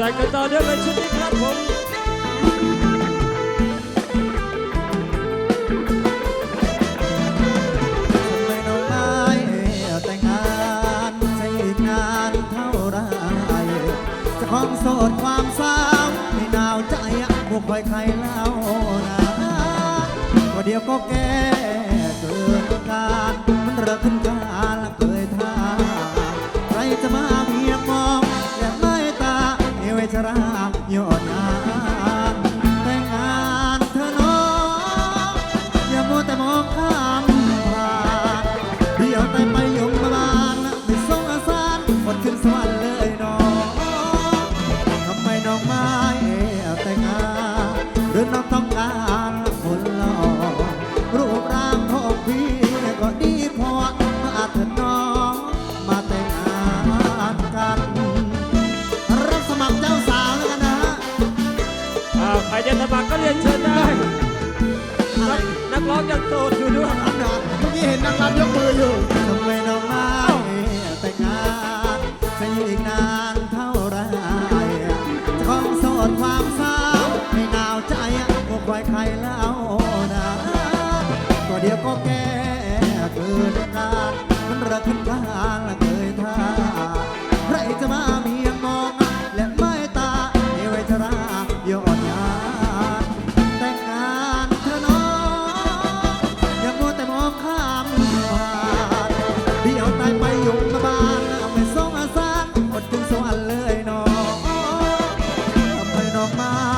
จัดกันต่อเนื่องเลยชุดนี้ครับผมทำไมน้องไม่แต่งงานใช้อีกนานเท่าไรจะของโสดความสาไม่หนาวใจบุกคอยใครเล่านะว่าเดียวก็แก้เกินการมันเริ่มขึ้นการล เอเวชราโยนงานแต่งงานเธอน้องอย่ามัวแต่มองข้ามผ่านเดี๋ยวแต่ไปยมมาบาลไม่ส่งอาสารหมดขึ้นสวรรค์เลย ใครจะสมัครก็เรียนเชิญได้นักร้องยังโสดอยู่ด้วยอันเหรอเมื่อกี้เห็นนางรำยกมืออยู่ทำไมน้องมาแต่งงานจะอยู่อีกนานเท่าไรจะคงโสดความเศร้าไม่หนาวใจบวกไว้ใครแล้วนะตัวเดียวก็แก่ my